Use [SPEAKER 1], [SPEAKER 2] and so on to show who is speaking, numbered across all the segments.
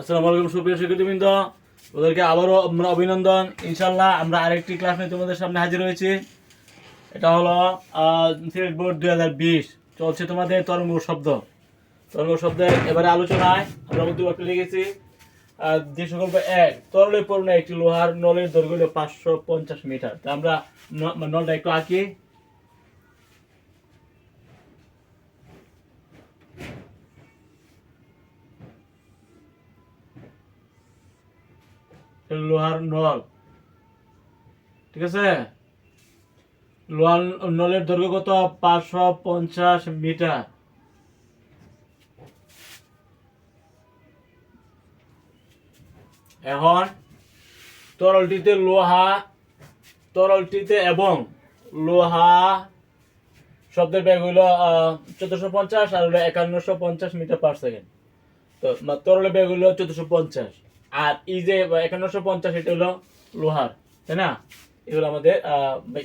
[SPEAKER 1] আসসালামু আলাইকুম, সুপ্রিয় শিক্ষার্থীবৃন্দ। ওদেরকে আবারও আমরা অভিনন্দন। ইনশাল্লাহ আমরা আরেকটি ক্লাস নিয়ে তোমাদের সামনে হাজির হয়েছি। এটা হলো সিলেট বোর্ড দুই হাজার বিশ। চলছে তোমাদের তরঙ্গ শব্দ। তরঙ্গ শব্দের এবারে আলোচনায় আমরা মধ্যে একটা লিখেছি যে সকল এক, তরলে পূর্ণ একটি লোহার নলের দৈর্ঘ্য পাঁচশো পঞ্চাশ মিটার। তা আমরা নলটা একটু আঁকি। লোহার নল। ঠিক আছে? লোহার নলের দৈর্ঘ্য কত? পাঁচশো পঞ্চাশ মিটার। এখন তরলটিতে লোহা, তরলটিতে এবং লোহা শব্দের ব্যাগ হইল চোদ্দশো পঞ্চাশ আর হলো একান্নশো পঞ্চাশ মিটার পার সেকেন্ড। তো তরলের ব্যাগ হইল চোদ্দশো পঞ্চাশ। আর এই যে একান্নশো পঞ্চাশ, এটা হলো লোহার, তাই না? এগুলো আমাদের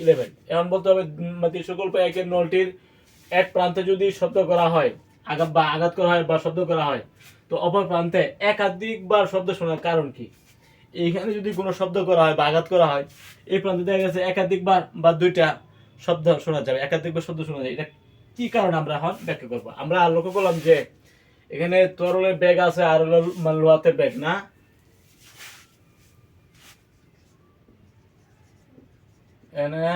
[SPEAKER 1] ইলেভেন এখন বলতে হবে ত্রিশকল্প একের নলটির এক প্রান্তে যদি শব্দ করা হয়, আঘাত বা আঘাত করা হয় বা শব্দ করা হয়, তো অপর প্রান্তে একাধিকবার শব্দ শোনার কারণ কি? এইখানে যদি কোনো শব্দ করা হয় বা আঘাত করা হয়, এই প্রান্তে দেখা গেছে একাধিকবার বা দুইটা শব্দ শোনা যাবে, একাধিকবার শব্দ শোনা যাবে। এটা কি কারণে আমরা এখন ব্যাখ্যা করব? আমরা লক্ষ্য করলাম যে এখানে তরলের ব্যাগ আছে আর মানে লোহাতে ব্যাগ না? এনে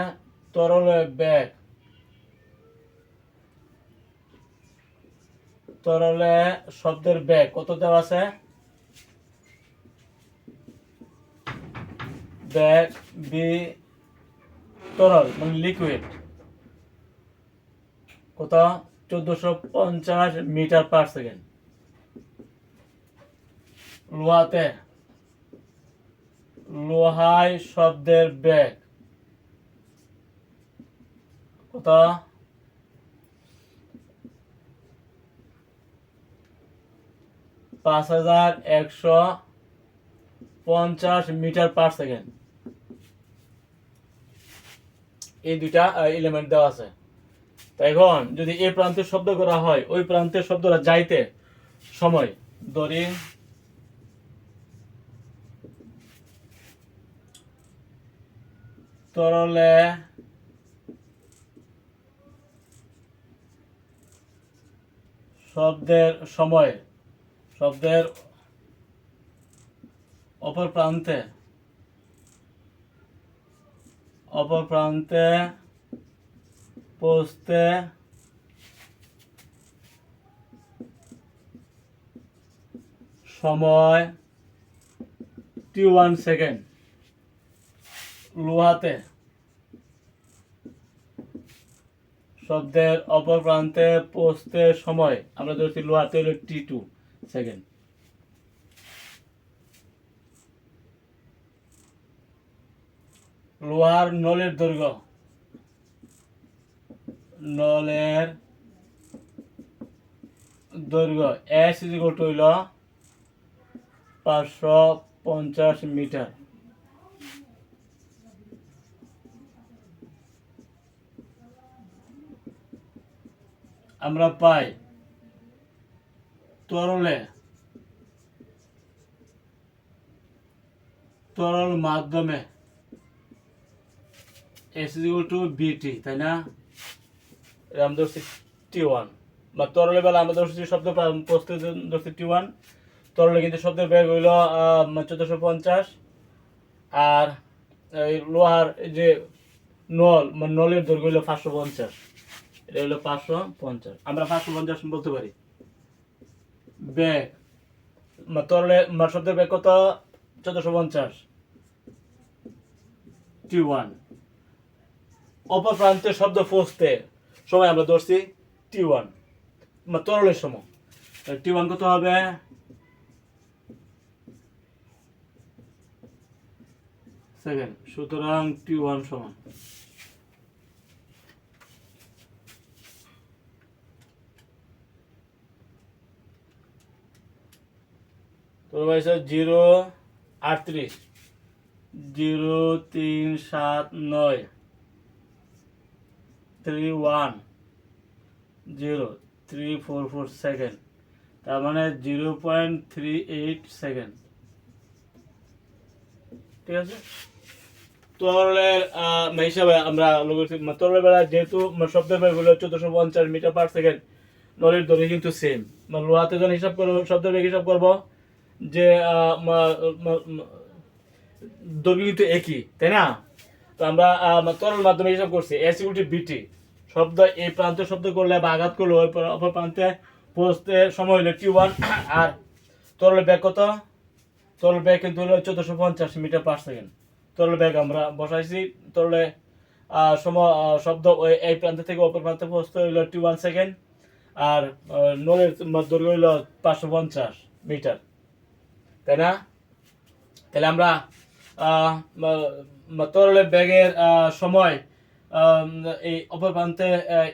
[SPEAKER 1] তরলের ব্যাগ তরলে শব্দের ব্যাগ কত দেওয়া আছে? ব্যাগ বি তরল মানে লিকুইড কত? চোদ্দশো পঞ্চাশ মিটার পার সেকেন্ড লোহাতে। লোহায় শব্দের ব্যাগ কত? পাঁচ হাজার একশো পঞ্চাশ মিটার পার সেকেন্ড। এই দুইটা এলিমেন্ট দেওয়া আছে। তো এখন যদি এই প্রান্তে শব্দ করা হয়, ওই প্রান্তের শব্দটা যাইতে সময় ধরি তরলে শব্দের সময় শব্দের অপর প্রান্তে অপর প্রান্তে পৌঁছতে সময় টি ওয়ান সেকেন্ড লোহাতে। শব্দের অপর প্রান্তে পৌঁছতে সময়। আমরা ধরছি লোহাতে হলো টি টু সেকেন্ড। লোহার নলের দৈর্ঘ্য। নলের দৈর্ঘ্য এস ইজ ইকুয়াল টু হইল পাঁচশো পঞ্চাশ মিটার। আমরা পাই। তরলে। তরল মাধ্যমে। এস ইকুয়াল টু বিটি তাই না? আমরা ধরছি টি ওয়ান বা তরলে বেলা আমরা ধরছি শব্দ প্রস্তুত ধরছি টি ওয়ান তরলে কিন্তু শব্দের বেগ হইল চোদ্দশো পঞ্চাশ। আর লোহার যে নল মানে নলের দৈর্ঘ্য হইল পাঁচশো পঞ্চাশ। এটা হলো পাঁচশো পঞ্চাশ। আমরা পাঁচশো পঞ্চাশ বলতে পারি। ব্যাগ। তরলে শব্দের ব্যাগ কত? চোদ্দশো পঞ্চাশ। T one. অপর প্রান্তে শব্দ পৌঁছতে সময় আমরা ধরছি টি ওয়ান। তরলের সময় টি ওয়ান কত হবে? সেকেন্ড। সুতরাং টি ওয়ান সমান। তো হয়েছে জিরো, আটত্রিশ, জিরো, তিন, সাত, নয় three one zero three four four second তার মানে zero point three eight second ঠিক আছে? তরলের হিসাবে আমরা তরলের বেলা যেহেতু শব্দের বেগগুলো চোদ্দশো পঞ্চাশ মিটার পার সেকেন্ড নলের দড়ি কিন্তু সেম লোহাতে যখন হিসাব করব, শব্দের বেগ হিসাব করব যে দৈর্ঘ্য কিন্তু একই, তাই না? তো আমরা তরল মাধ্যমে হিসাব করছি এসিউটি বিটি শব্দ, এই প্রান্তে শব্দ করলে বা আঘাত করলে ওই অপর প্রান্তে পৌঁছতে সময় হলো টি ওয়ান আর তরল ব্যাগ কত? তরল ব্যাগ কিন্তু হলো চোদ্দশো পঞ্চাশ মিটার পার সেকেন্ড তরল ব্যাগ আমরা বসাইছি, তরলে সময় শব্দ ওই, এই প্রান্ত থেকে অপর প্রান্তে পৌঁছতে হইল টি ওয়ান সেকেন্ড আর নলের দৈর্ঘ্য হইল পাঁচশো পঞ্চাশ মিটার। তাই না? তাহলে আমরা তরলের ব্যাগের সময় এই অপর প্রান্তে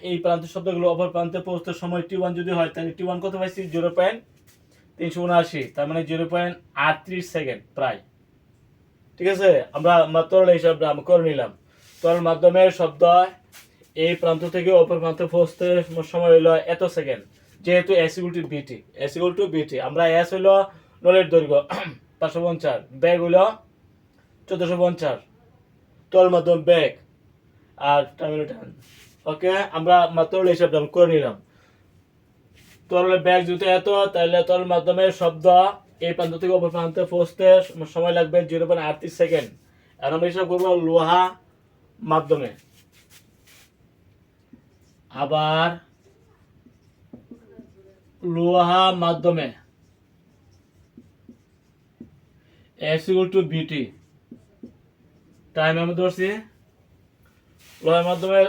[SPEAKER 1] এই প্রান্তের শব্দগুলো অপর প্রান্তে পৌঁছতে সময় টি ওয়ান যদি হয়, তাহলে টি ওয়ান কত পাইছি? জিরো পয়েন্ট তিনশো উনআশি। তার মানে জিরো পয়েন্ট আটত্রিশ সেকেন্ড প্রায়। ঠিক আছে? আমরা তরল হিসাবটা আমরা করে নিলাম। তরল মাধ্যমে শব্দ এই প্রান্ত থেকে অপর প্রান্তে পৌঁছতে সময় হইল এত সেকেন্ড যেহেতু S two BT S two BT আমরা এস হইল নলের দৈর্ঘ্য পাঁচশো পঞ্চাশ। ব্যাগ হইল চোদ্দশো পঞ্চাশ। তল মাধ্যম ব্যাগ। আর টাইম টান ওকে আমরা মাত্র হিসাবটা আমরা করে নিলাম। তরলের ব্যাগ যদি এত, তাহলে তরল মাধ্যমে শব্দ এই প্রান্ত থেকে অপর প্রান্তে পৌঁছতে সময় লাগবে জিরো পয়েন্ট আটত্রিশ সেকেন্ড আর আমরা হিসাব করব লোহা মাধ্যমে। আবার লোহা মাধ্যমে। X equal to BT time আমি ধরছি। লোহার মাধ্যমে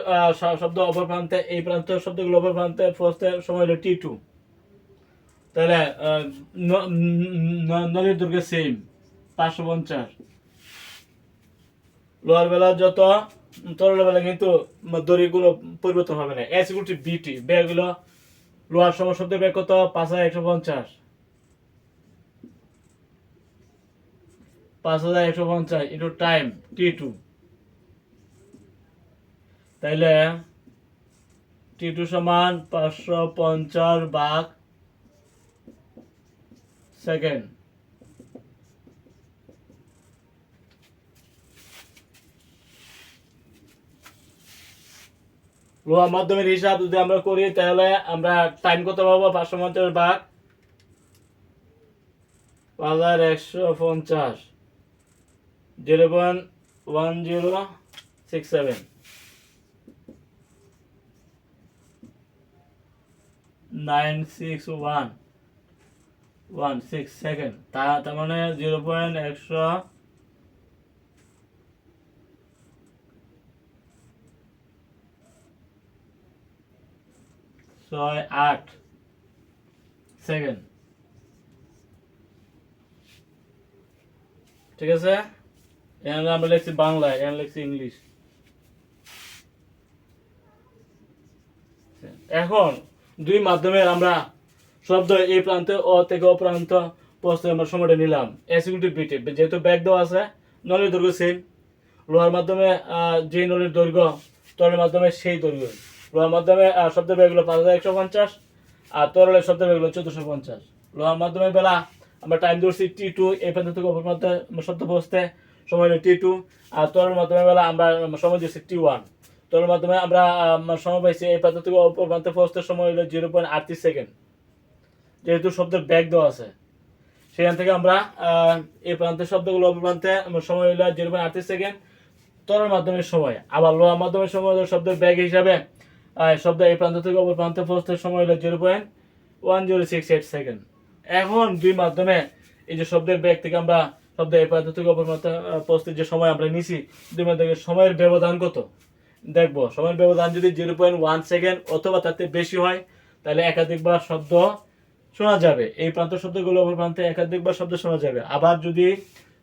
[SPEAKER 1] শব্দ অপর প্রান্তে, এই প্রান্ত শব্দগুলো অপর প্রান্তে পৌঁছতে সময় হলো টি টু তাহলে নদীর দুর্গে সেম পাঁচশো পঞ্চাশ। লোহার বেলা যত, তরলের বেলা কিন্তু দড়িগুলো পরিবর্তন হবে না। এস ইকুয়াল টু বিটি ব্যাগগুলো লোহার সময় শব্দের ব্যাগ কত পাঁচ হাজার একশো পঞ্চাশ। পাঁচ হাজার একশো পঞ্চাশ ইন্টু টাইম টি টু তাইলে টি টু সমান পাঁচশো পঞ্চাশ ভাগ সেকেন্ড লোহা মাধ্যমের হিসাব যদি আমরা করি, তাহলে আমরা টাইম কত পাবো? পাঁচশো পঞ্চাশ ভাগ। পাঁচ হাজার একশো পঞ্চাশ। Zero point one zero six seven nine six one one six second তা, তার মানে জিরো পয়েন্ট একশো ছয় আট সেকেন্ড ঠিক আছে? এখানে আমরা লিখছি বাংলা এখানে লিখছি ইংলিশ। এখন দুই মাধ্যমে আমরা শব্দ এই প্রান্তে অ থেকে অ প্রান্ত পৌঁছতে আমরা সময়টা নিলাম। এসিকিউটিভ বিটে যেহেতু ব্যাগ দেওয়া আছে নলের দৈর্ঘ্য সেম লোহার মাধ্যমে যে নলের দৈর্ঘ্য তরলের মাধ্যমে সেই দৈর্ঘ্য। লোহার মাধ্যমে আহ, শব্দের ব্যাগগুলো পাঁচ হাজার একশো পঞ্চাশ আর তরলের শব্দের ব্যাগগুলো চোদ্দশো পঞ্চাশ। লোহার মাধ্যমে বেলা আমরা টাইম ধরছি টি টু এই প্রান্ত থেকে অপর প্রান্তে শব্দ পৌঁছতে সময় টি টু আর তরলের মাধ্যমে বেলা আমরা, সময় দিচ্ছি টি ওয়ান তরলের মাধ্যমে আমরা সময় পাইছি, এই প্রান্ত থেকে অপর প্রান্তে পৌঁছতে সময় হলো জিরো পয়েন্ট আটত্রিশ সেকেন্ড যেহেতু শব্দের ব্যাগ দেওয়া আছে। সেখান থেকে আমরা এই প্রান্তের শব্দগুলো অপর প্রান্তে সময় হলো জিরো পয়েন্ট আটত্রিশ সেকেন্ড তরল মাধ্যমের সময়, আবার লোহা মাধ্যমের সময় হলো শব্দের ব্যাগ হিসাবে শব্দ এই প্রান্ত থেকে অপর প্রান্তে পৌঁছতে সময় হলো zero point one zero six eight second এখন দুই মাধ্যমে এই যে শব্দের ব্যাগ থেকে আমরা শব্দ এই প্রান্ত থেকে অপর প্রান্তে যে সময় আমরা নিছি, দুই মাধ্যমে সময়ের ব্যবধান কত? দেখব, সময়ের ব্যবধান যদি জিরো পয়েন্ট ওয়ান সেকেন্ড অথবা তাতে বেশি হয়, তাহলে একাধিকবার শব্দ শোনা যাবে। এই প্রান্ত শব্দগুলো অপর প্রান্তে একাধিকবার শব্দ শোনা যাবে। আবার যদি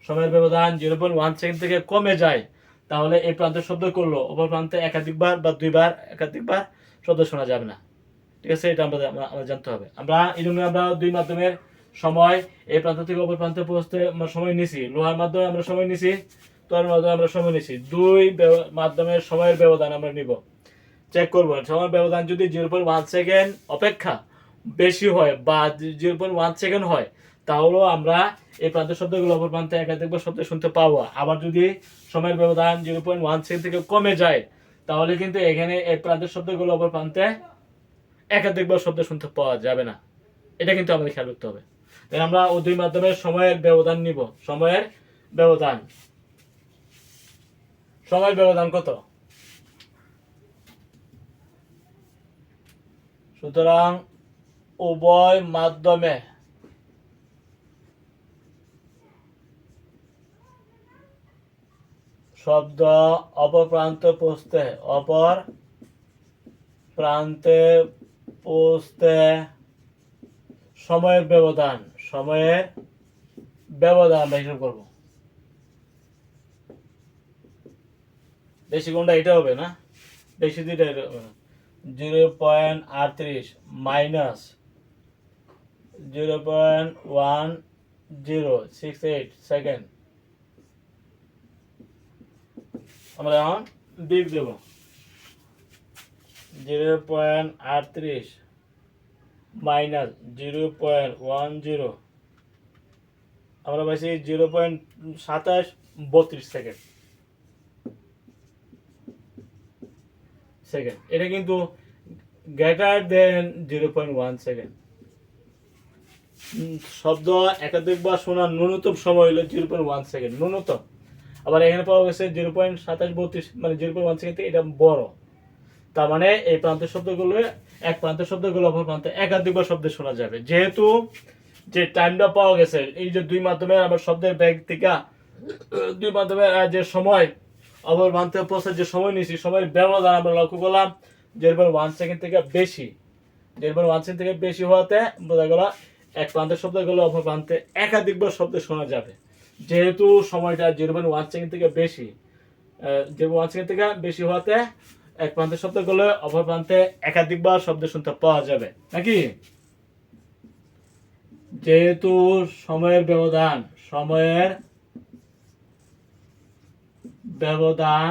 [SPEAKER 1] সময়ের ব্যবধান জিরো পয়েন্ট ওয়ান সেকেন্ড থেকে কমে যায়, তাহলে এই প্রান্তের শব্দ করল, অপর প্রান্তে একাধিকবার বা দুইবার একাধিকবার শব্দ শোনা যাবে না। ঠিক আছে? এটা আমরা জানতে হবে। আমরা, এই জন্য আমরা দুই মাধ্যমের সময় এই প্রান্ত থেকে অপর প্রান্তে পৌঁছতে আমরা সময় নিছি। লোহার মাধ্যমে আমরা সময় নিছি তোর মাধ্যমে আমরা সময় নিছি। দুই মাধ্যমের সময়ের ব্যবধান আমরা নিব। চেক করব। সময়ের ব্যবধান যদি জিরো পয়েন্ট ওয়ান সেকেন্ড অপেক্ষা বেশি হয় বা জিরো পয়েন্ট ওয়ান সেকেন্ড হয়, তাহলেও আমরা এই প্রান্তের শব্দগুলো অপর প্রান্তে একাধিকবার শব্দ শুনতে পাবো। আবার যদি সময়ের ব্যবধান জিরো পয়েন্ট ওয়ান সেকেন্ড থেকে কমে যায়, তাহলে কিন্তু এখানে এই প্রান্তের শব্দগুলো অপর প্রান্তে একাধিকবার শব্দ শুনতে পাওয়া যাবে না। এটা কিন্তু আমাদের খেয়াল রাখতে হবে। আমরা ও দুই মাধ্যমে সময়ের ব্যবধান নিব। সময়ের ব্যবধান। সময়ের ব্যবধান কত? সুতরাং উভয় মাধ্যমে শব্দ অপর প্রান্তে পৌঁছতে অপর প্রান্তে পৌঁছতে সময়ের ব্যবধান। সময়ের ব্যবধান আমরা হিসাব করব। বেশি কোনটা এটা হবে না? বেশি দুইটা এটা হবে না। জিরো পয়েন্ট আটত্রিশ minus zero point one zero six eight second আমরা এখন দিক দেব। জিরো পয়েন্ট আটত্রিশ minus zero point one zero আমরা পাইছি জিরো পয়েন্ট সাতাশ বত্রিশ সেকেন্ড। সেকেন্ড। এটা কিন্তু greater than zero point one second. শব্দ একাধিকবার শোনার ন্যূনতম সময় হলো জিরো পয়েন্ট ওয়ান সেকেন্ড, ন্যূনতম। আবার এখানে পাওয়া গেছে জিরো পয়েন্ট সাতাশ বত্রিশ মানে জিরো পয়েন্ট ওয়ান সেকেন্ড এটা বড়। তার মানে এই প্রান্তের শব্দগুলো, এক প্রান্তের শব্দগুলো অপর প্রান্তে একাধিকবার শব্দ শোনা যাবে। যেহেতু যে টাইমটা পাওয়া গেছে, এই যে দুই মাধ্যমে আমার শব্দের ব্যাগ থেকে দুই মাধ্যমে যে সময় অপর প্রান্তে পৌঁছার যে সময় নিয়েছি, সময়ের ব্যবধান আমরা লক্ষ্য করলাম পয়েন্ট ওয়ান সেকেন্ড থেকে বেশি। পয়েন্ট ওয়ান সেকেন্ড থেকে বেশি হওয়াতে বোঝা গেল, এক প্রান্তের শব্দগুলো অপর প্রান্তে একাধিকবার শব্দ শোনা যাবে। যেহেতু সময়টা পয়েন্ট ওয়ান সেকেন্ড থেকে বেশি জিরো ওয়ান সেকেন্ড থেকে বেশি হওয়াতে এক প্রান্তের শব্দগুলো অপর প্রান্তে একাধিকবার শব্দ শুনতে পাওয়া যাবে। নাকি? যেহেতু সময়ের ব্যবধান সময়ের ব্যবধান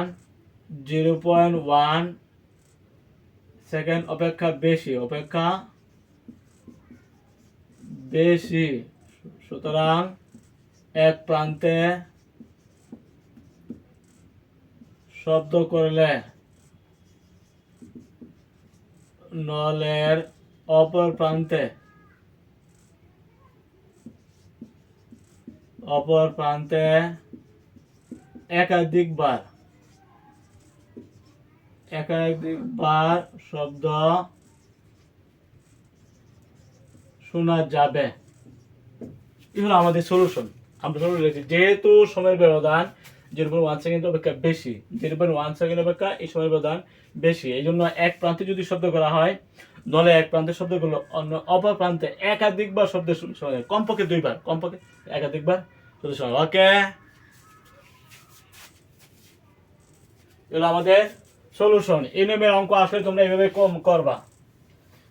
[SPEAKER 1] জিরো পয়েন্ট ওয়ান সেকেন্ড অপেক্ষা বেশি অপেক্ষা বেশি। সুতরাং এক প্রান্তে শব্দ করলে নলের অপর প্রান্তে অপর প্রান্তে একাধিকবার একাধিকবার শব্দ শোনা যাবে। এই হলো আমাদের সলিউশন আমরা সলিউশন লিখছি। যেহেতু সময়ের ব্যবধান জিরো পয়েন্ট ওয়ান সেকেন্ড অপেক্ষা বেশি জিরো পয়েন্ট ওয়ান সেকেন্ড অপেক্ষা, এই সময়ের ব্যবধান বেশি। এই জন্য এক প্রান্তে যদি শব্দ করা হয়, নলে এক প্রান্তের শব্দগুলো অন্য অপর প্রান্তে একাধিকবার শব্দ শোনা যায়। কমপক্ষে দুইবার, কমপক্ষে একাধিকবার শব্দ শোনা ওকে এগুলো আমাদের সলিউশন এই নিয়মের অঙ্ক আসলে তোমরা এইভাবে কম করবা।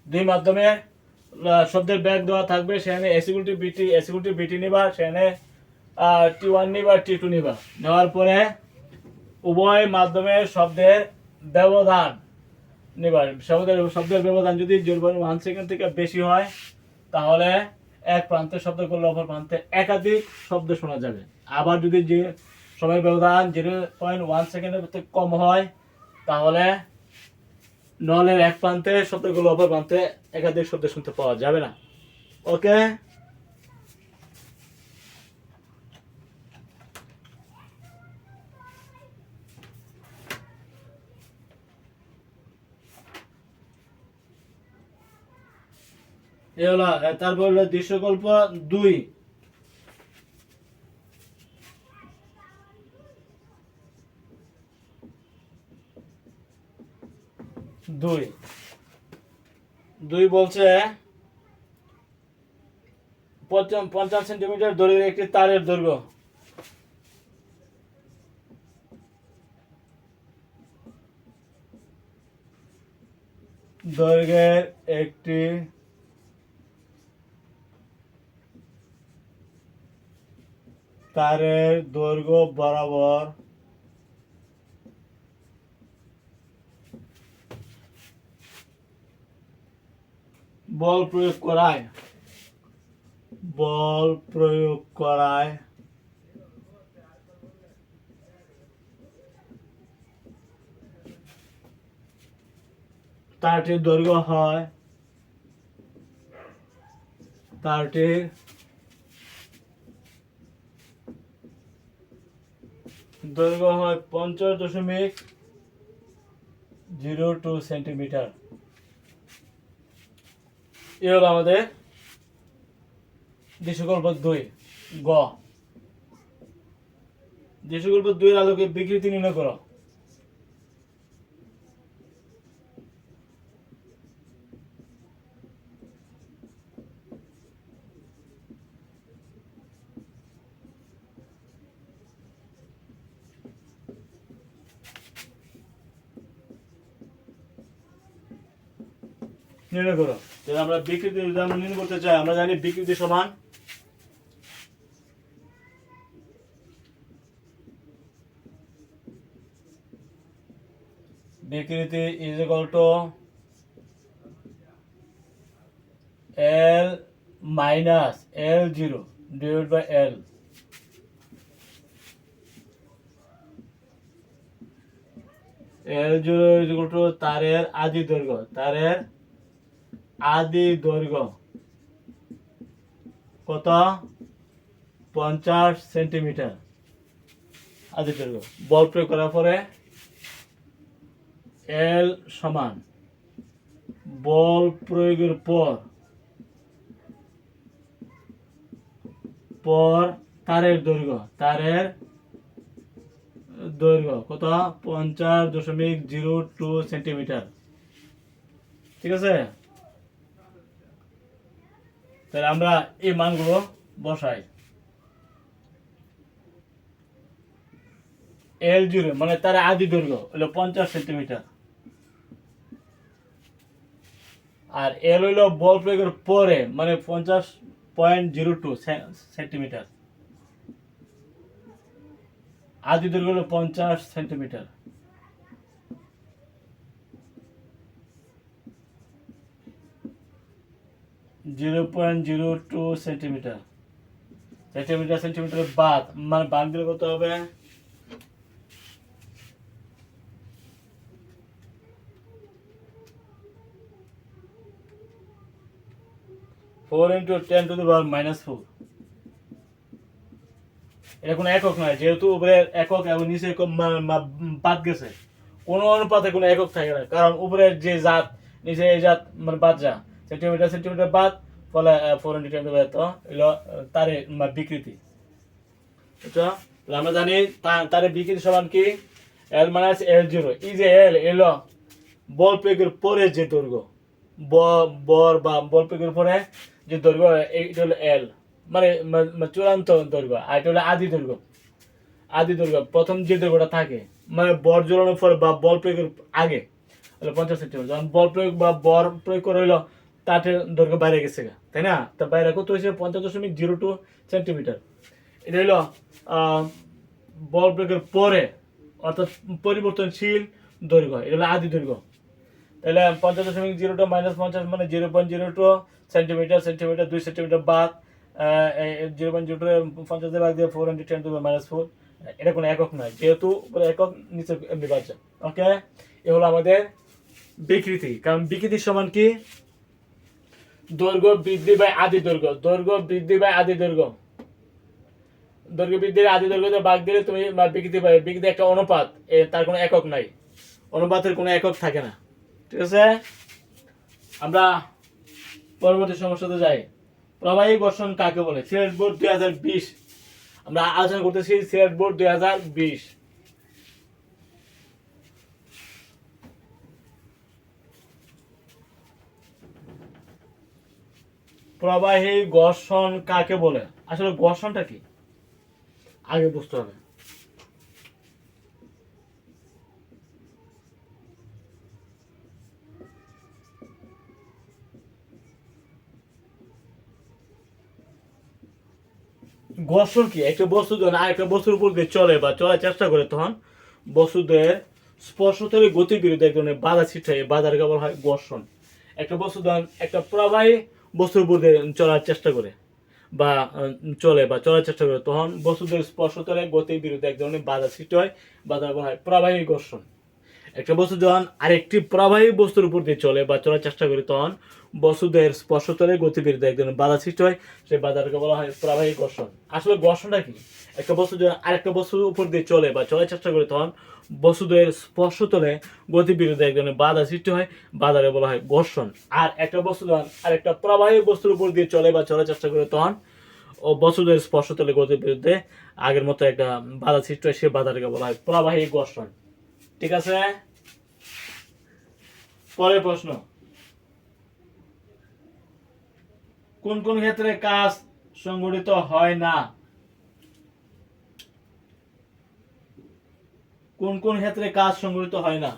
[SPEAKER 1] দুই মাধ্যমে শব্দের ব্যাগ দেওয়া থাকবে, সেখানে এসিকুলিটি বিটি এসিকুলিটি বিটি নিবা, সেখানে টি ওয়ান নিবা টি টু নিবা। নেওয়ার পরে উভয় মাধ্যমে শব্দের ব্যবধান নিবা। শব্দের শব্দের ব্যবধান যদি জিরো ওয়ান সেকেন্ড থেকে বেশি হয়, তাহলে এক প্রান্তে শব্দ করলে অপর প্রান্তে একাধিক শব্দ শোনা যাবে। আবার যদি যে সময়ের ব্যবধান জিরো পয়েন্ট ওয়ান সেকেন্ডের কম হয়, তাহলে নলের এক প্রান্তে শব্দগুলো অপর প্রান্তে একাধিক শব্দ শুনতে পাওয়া যাবে না। ওকে এ হলো তারপর হলো দৃশ্যকল্প দুই। দুই। দুই বলছে পঞ্চাশ সেন্টিমিটার দৈর্ঘ্যের একটি তারের দৈর্ঘ্য। দৈর্ঘ্যের একটি তারের দৈর্ঘ্য বরাবর বল প্রয়োগ করায়। বল প্রয়োগ করায়। তারটির দৈর্ঘ্য হয়। তারটির দৈর্ঘ্য হয় পঞ্চাশ দশমিক জিরো টু সেন্টিমিটার। এ হলো আমাদের দৃশ্যকল্প দুই, গ। দৃশ্যকল্প দুইয়ের আলোকে বিকৃতি নির্ণয় করো। নির্ণয় করো। যদি আমরা বিকৃতি যদি আমরা নির্ণয় করতে চাই। আমরা জানি বিকৃতি সমান বিকৃতি is equal to L minus L zero divide by L L zero is equal to তারের আদি দৈর্ঘ্য। তারের আদি দৈর্ঘ্য। কত? পঞ্চাশ সেন্টিমিটার। আদি দৈর্ঘ্য। বল প্রয়োগ করার পরে এল সমান। বল প্রয়োগের পর পর তারের দৈর্ঘ্য। তারের দৈর্ঘ্য কত? পঞ্চাশ দশমিক জিরো টু সেন্টিমিটার। ঠিক আছে? তাহলে আমরা এই মানগুলো বসাই। এল জিরো মানে তার আদি দৈর্ঘ্য, হলো পঞ্চাশ সেন্টিমিটার। আর এল হইল বল প্রয়োগের পরে মানে পঞ্চাশ পয়েন্ট জিরো টু সেন্টিমিটার। আদি দৈর্ঘ্য হলো পঞ্চাশ centimetre. Zero point zero two centimetre centimetre centimetre বাদ। মানে বাদ দিলে কত হবে? Four into ten to the power minus four এটা কোনো একক নয়, যেহেতু উপরে একক এবং নিচে একক বাদ গেছে। কোনো অনুপাতে কোনো একক থাকে না, কারণ উপরের যে জাত, নিচে এই জাত মানে বাদ যা। সেন্টিমিটার সেন্টিমিটার বাদ, ফলে four into ten to power তো এলো তারে বিকৃতি। বুঝছ আমরা জানি তারে বিকৃতি সমান কি? এল মাইনাস এল জিরো এই যে এল এলো, বল প্রয়োগের পরে যে দৈর্ঘ্য বর বা বল প্রয়োগের পরে যে দৈর্ঘ্য এইটা হলো এল মানে চূড়ান্ত দৈর্ঘ্য, আর এটা হলো আদি দৈর্ঘ্য। আদি দৈর্ঘ্য, প্রথম যে দৈর্ঘ্যটা থাকে মানে বর জোড়ানোর পর বা বল প্রয়োগের আগে হলো পঞ্চাশ সেন্টিমিটার। যখন বল প্রয়োগ বা বর প্রয়োগ করে হইল তাতে দৈর্ঘ্য বাইরে গেছে তাই না? তা বাইরে কত হয়েছে? পঞ্চাশ দশমিক জিরো টু সেন্টিমিটার। এটা হলো বল প্রয়োগের পরে, অর্থাৎ পরিবর্তনশীল দৈর্ঘ্য, এটা হলো আদি দৈর্ঘ্য। তাহলে পঞ্চাশ দশমিক জিরো টু মাইনাস পঞ্চাশ মানে zero point zero two centimetre centimetre দুই সেন্টিমিটার বাদ জিরো পয়েন্ট জিরো টু পঞ্চাশ বাদ দিয়ে four into ten to minus four এটা কোনো একক নয়, যেহেতু একক নিচে এমনি ওকে এ হলো আমাদের বিকৃতি, কারণ বিকৃতির সমান কি? দৈর্ঘ্য বৃদ্ধি বাই আদি দৈর্ঘ্য। দৈর্ঘ্য বৃদ্ধি বাই আদি দৈর্ঘ্য। দৈর্ঘ্য বৃদ্ধির আদি দৈর্ঘ্য ভাগ দিলে তুমি বিকৃতি পাবে। বিকৃতি একটা অনুপাত। তার কোনো একক নাই। অনুপাতের কোনো একক থাকে না। ঠিক আছে? আমরা পরবর্তী সমস্যাতে যাই। প্রবাহী ঘর্ষণ কাকে বলে? সিলেট বোর্ড দুই হাজার বিশ। আমরা আলোচনা করতেছি সিলেট বোর্ড দুই হাজার বিশ। প্রবাহী ঘর্ষণ কাকে বলে? আসলে ঘর্ষণটা কি? আগে বুঝতে হবে। ঘর্ষণ কি? একটা বস্তু যখন আরেকটা বস্তুর উপর দিয়ে চলে বা চলার চেষ্টা করে, তখন বস্তুদের স্পর্শ থেকে গতির বিরুদ্ধে এক ধরনের বাধা ছিটায় এই বাধার বলা হয় ঘর্ষণ। একটা বস্তু ধরেন একটা প্রবাহী বস্তুর উপর দিয়ে চলার চেষ্টা করে বা চলে বা চলার চেষ্টা করে, তখন বস্তুদের স্পর্শতলে গতির বিরুদ্ধে এক ধরনের বাধা সৃষ্টি হয়, বাধা বলা হয় প্রবাহী ঘর্ষণ। একটা বস্তু যখন আরেকটি প্রবাহী বস্তুর উপর দিয়ে চলে বা চলার চেষ্টা করে, তখন বস্তুদের স্পর্শতলে গতি বিরুদ্ধে এক ধরনের বাধা সৃষ্টি হয়, সেই বাধাটাকে বলা হয় প্রবাহী ঘর্ষণ। আসলে ঘর্ষণটা কি? একটা বস্তু যখন আরেকটা বস্তুর উপর দিয়ে চলে বা চলার চেষ্টা করে, তখন বস্তুদের স্পর্শতলে গতি বিরুদ্ধে এক ধরনের বাধা সৃষ্টি হয় বাধাকে বলা হয় ঘর্ষণ। আর একটা বস্তু যখন আরেকটা প্রবাহী বস্তুর উপর দিয়ে চলে বা চলার চেষ্টা করে তখন ও বস্তুদের স্পর্শতলে গতির বিরুদ্ধে আগের মতো একটা বাধা সৃষ্টি হয়, সে বাধাটাকে বলা হয় প্রবাহী ঘর্ষণ। ঠিক আছে? পরের প্রশ্ন। কোন কোন ক্ষেত্রে কাজ সংগঠিত হয় না? কোন কোন ক্ষেত্রে কাজ সংগঠিত হয় না?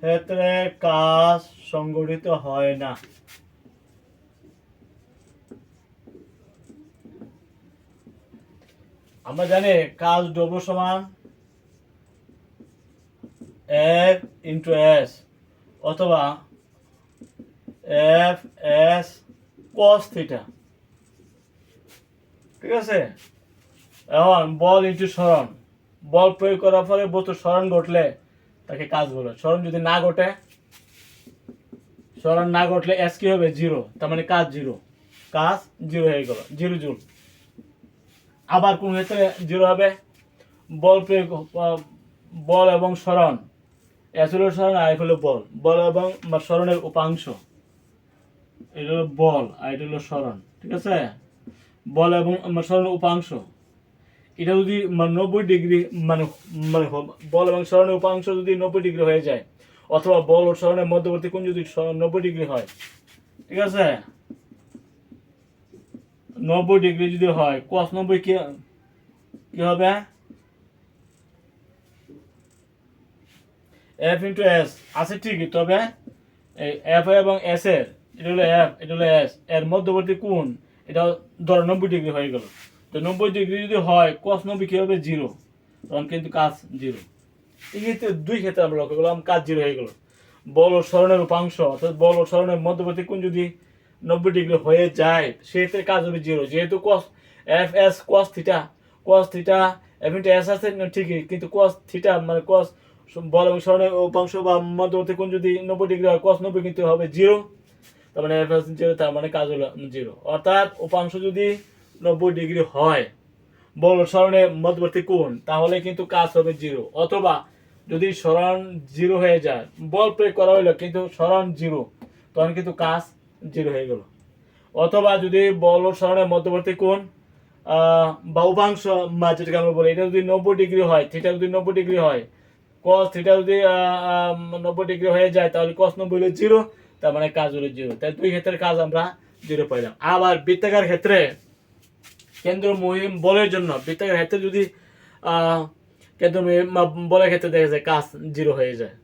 [SPEAKER 1] ক্ষেত্রে কাজ সংগঠিত হয় না। আমরা জানি কাজ ডব্লু সমান এফ ইন্টু এস অথবা এফ এস কস থিটা ঠিক আছে? এখন বল ইন্টু স্মরণ। বল প্রয়োগ করার ফলে বস্তু স্মরণ ঘটলে তাকে কাজ বলে। স্মরণ যদি না ঘটে, স্মরণ না ঘটলে এস কি হবে? জিরো তার মানে কাজ জিরো কাজ জিরো হয়ে গেল। জিরো জুল আবার কোন ক্ষেত্রে জিরো হবে? বল প্রয়োগ, বল এবং স্মরণ। এস হলো স্মরণ আর হলো বল। বল এবং স্মরণের উপাংশ। এটা হলো বল আর এটা হলো স্মরণ। ঠিক আছে? বল এবং আমার স্মরণের উপাংশ। এটা যদি মানে নব্বই ডিগ্রি মানে মানে বল এবং স্মরণের উপাংশ যদি নব্বই ডিগ্রি হয়ে যায়, অথবা বল ও স্মরণের মধ্যবর্তী কোণ যদি নব্বই ডিগ্রি হয়, ঠিক আছে? নব্বই ডিগ্রি যদি হয় কস নব্বই কি কি হবে? এফ ইন্টু এস আছে ঠিকই তবে এফ এবং এস এর, এটা হলো এফ এটা হলো এস এর মধ্যবর্তী কোণ এটা ধরো নব্বই ডিগ্রি হয়ে গেল। তো নব্বই ডিগ্রি যদি হয় কস নব্বই কী হবে? জিরো তখন কিন্তু কাজ জিরো এই ক্ষেত্রে দুই ক্ষেত্রে আমরা লক্ষ্য করলাম কাজ জিরো হয়ে গেল। বল স্মরণের উপাংশ, অর্থাৎ বল স্মরণের মধ্যবর্তী কোণ যদি নব্বই ডিগ্রি হয়ে যায়, সেক্ষেত্রে কাজ হবে জিরো যেহেতু cos F S cos theta cos theta F into S আছে ঠিকই, কিন্তু কস থিটা মানে কস বল এবং স্মরণের উপাংশ বা মধ্যবর্তী কোণ যদি নব্বই ডিগ্রি হয় কস নব্বই কিন্তু হবে জিরো তার মানে এফ জিরো তার মানে কাজ হলো জিরো অর্থাৎ উপাংশ যদি নব্বই ডিগ্রি হয়, বল ও স্মরণের মধ্যবর্তী কোণ, তাহলে কিন্তু কাজ হবে জিরো অথবা যদি স্মরণ জিরো হয়ে যায়, বল প্রয়োগ করা হইল কিন্তু স্মরণ জিরো তখন কিন্তু কাজ জিরো হয়ে গেল। অথবা যদি বল স্মরণের মধ্যবর্তী কোণ বা উপাংশ যেটাকে আমরা বলি, এটা যদি নব্বই ডিগ্রি হয় থিটা যদি নব্বই ডিগ্রি হয় কস থিটা যদি নব্বই ডিগ্রি হয়ে যায়, তাহলে কস নব্বই হলো জিরো তার মানে কাজ হলো জিরো। তাই দুই ক্ষেত্রে কাজ আমরা জিরো পাইলাম। আবার বৃত্তাকার ক্ষেত্রে কেন্দ্র মহিম বলের জন্য বৃত্তাকার ক্ষেত্রে যদি কেন্দ্র বলের ক্ষেত্রে দেখা যায় কাজ জিরো হয়ে যায়।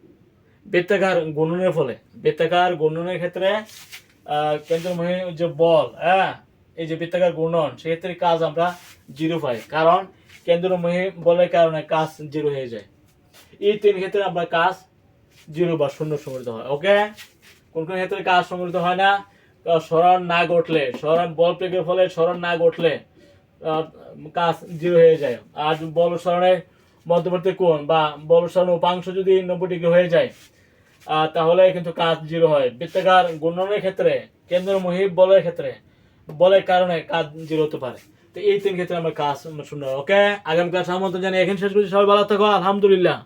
[SPEAKER 1] বৃত্তাকার গুণনের ফলে বৃত্তাকার গুণনের ক্ষেত্রে কেন্দ্র মহিম যে বল হ্যাঁ এই যে বৃত্তাকার গুণন, সেক্ষেত্রে কাজ আমরা জিরো পাই। কারণ কেন্দ্র মহিম বলের কারণে কাজ জিরো হয়ে যায়। এই তিন ক্ষেত্রে আমরা কাজ জিরো বা শূন্য সংগঠিত হয়, ওকে? কোন কোন ক্ষেত্রে কাজ সংগঠিত হয় না? স্মরণ না ঘটলে, স্মরণ বল প্রয়োগের ফলে স্মরণ না ঘটলে কাজ জিরো হয়ে যায়। আর বল স্মরণের মধ্যবর্তী কোণ বা বল ও স্মরণের উপাংশ যদি নব্বই ডিগ্রি হয়ে যায় তাহলে কিন্তু কাজ জিরো হয়। বৃত্তাকার গুণনের ক্ষেত্রে, কেন্দ্র মহিব বলের ক্ষেত্রে, বলের কারণে কাজ জিরো হতে পারে। তো এই তিন ক্ষেত্রে আমরা কাজ শূন্য। ওকে? আগামী ক্লাস আমন্ত্রণ জানি এখানে শেষ করছি। সবাই ভালো থাকো। আলহামদুলিল্লাহ।